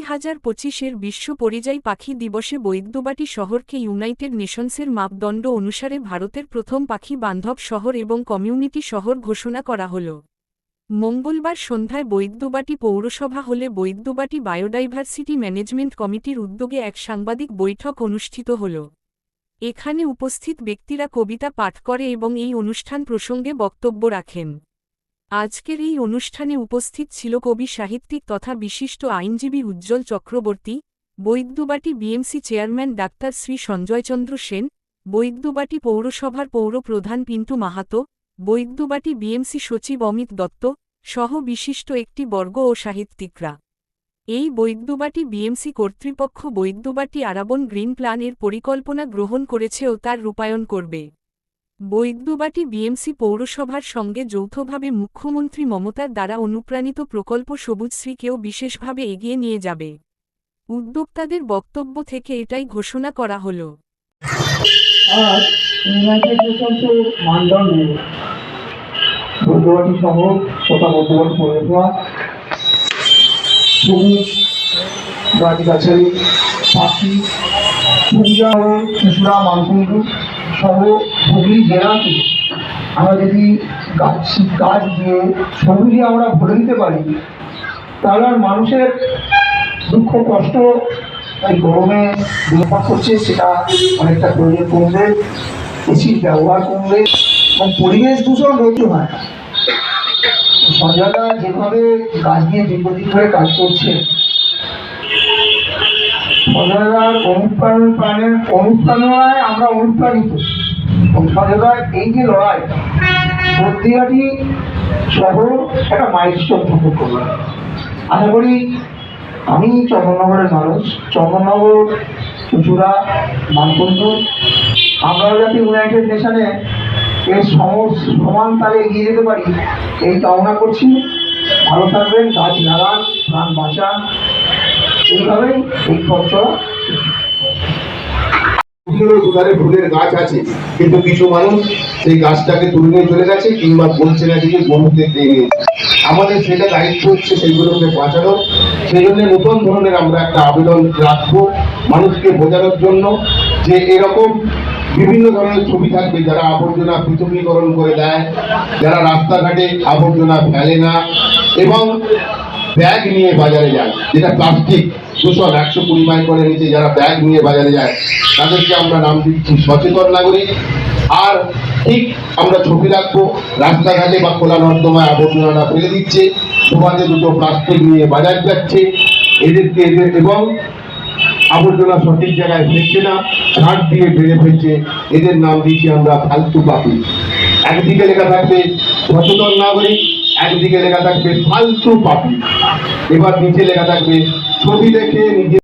হাজার পঁচিশের বিশ্ব পরিযায়ী পাখি দিবসে বৈদ্যবাটি শহরকে ইউনাইটেড নেশনসের মাপদণ্ড অনুসারে ভারতের প্রথম পাখি বান্ধব শহর এবং কমিউনিটি শহর ঘোষণা করা হল। মঙ্গলবার সন্ধ্যায় বৈদ্যবাটি পৌরসভা হলে বৈদ্যবাটি বায়োডাইভার্সিটি ম্যানেজমেন্ট কমিটির উদ্যোগে এক সাংবাদিক বৈঠক অনুষ্ঠিত হল। এখানে উপস্থিত ব্যক্তিরা কবিতা পাঠ করে এবং এই অনুষ্ঠান প্রসঙ্গে বক্তব্য রাখেন। আজকের এই অনুষ্ঠানে উপস্থিত ছিল কবি, সাহিত্যিক তথা বিশিষ্ট আইনজীবী Ujjwal Chakraborty, Baidyabati BMC chairman doctor Shri Sanjaychandra Sen, Baidyabati পৌরসভার পৌর প্রধান পিন্টু মাহাতো, বৈদ্যবাটি বিএমসি সচিব অমিত দত্ত সহ বিশিষ্ট একটি বর্গ ও সাহিত্যিকরা। এই বৈদ্যবাটি বিএমসি কর্তৃপক্ষ বৈদ্যবাটি আরাবন গ্রিন প্ল্যানের পরিকল্পনা গ্রহণ করেছে ও তার রূপায়ণ করবে। বৈদ্যবাটি বিএমসি পৌরসভার সঙ্গে যৌথভাবে মুখ্যমন্ত্রী মমতার দ্বারা অনুপ্রাণিত প্রকল্প সবুজশ্রীকেও বিশেষভাবে এগিয়ে নিয়ে যাবে। উদ্যোক্তাদের বক্তব্য থেকে এটাই ঘোষণা করা হল। পাখি ও শিশুরা সহ হুগলি জেলাকে আমরা যদি গাছ গাছ দিয়ে সবুজে আমরা ভরে দিতে পারি, তাহলে আর মানুষের দুঃখ, কষ্ট এই গরমে বিপাক করছে সেটা অনেকটা প্রয়োজন কমবে এসির ব্যবহার কমবে এবং পরিবেশ দূষণ রোধ হয় না। সঞ্জয়দা যেভাবে গাছ নিয়ে দীর্ঘদিন ধরে কাজ করছে অনুপ্রাণ প্রাণের অনুপ্রেরণায় আমরা অনুপ্রাণিত এই যে একটা আশা করি আমি চন্দননগরের মানুষ, চন্দননগর, চুচুড়া মানকুণ্ড আমরাও যাতে ইউনাইটেড নেশনে এর সমান তালে এগিয়ে যেতে পারি, এই কামনা করছি। ভালো থাকবেন, গাছ লাগান, প্রাণ বাঁচান। এইভাবেই এই ফুলের গাছ আছে, কিন্তু কিছু মানুষ সেই গাছটাকে তুলে নিয়ে চলে গেছে কিংবা বলছে না যে বন্ধুদের দিয়ে আমাদের সেটা দায়িত্ব হচ্ছে সেইগুলোকে বাঁচানো সেই জন্য নতুন ধরনের আমরা একটা আবেদন রাখব মানুষকে বোঝানোর জন্য যে এরকম বিভিন্ন ধরনের ছবি থাকবে যারা আবর্জনা পৃথকীকরণ করে দেয়, যারা রাস্তাঘাটে আবর্জনা ফেলে না। এবং ব্যাগ নিয়ে বাজারে যায়। যেটা প্লাস্টিক দূষণ একশো কুড়ি মাইল করে নিচে যারা ব্যাগ নিয়ে বাজারে যায়, তাদেরকে আমরা নাম দিচ্ছি সচেতন নাগরিক। আর ঠিক আমরা ছবি রাখব, রাস্তাঘাটে বা খোলা নর্দমায় আবর্জনাটা ফেলে দিচ্ছে সমাজে দুটো প্লাস্টিক নিয়ে বাজার যাচ্ছে। এদেরকে এদের এবং আবর্জনা সঠিক জায়গায় ফেলছে না ছাড় দিয়ে বেড়ে ফেলছে, এদের নাম দিয়েছি আমরা ফালতু পাপি। একদিকে লেখা থাকবে, সচেতন নাগরিক একদিকে লেখা থাকবে ফালতু পাপি এবার নিচে লেখা থাকবে ছবি দেখে নিজে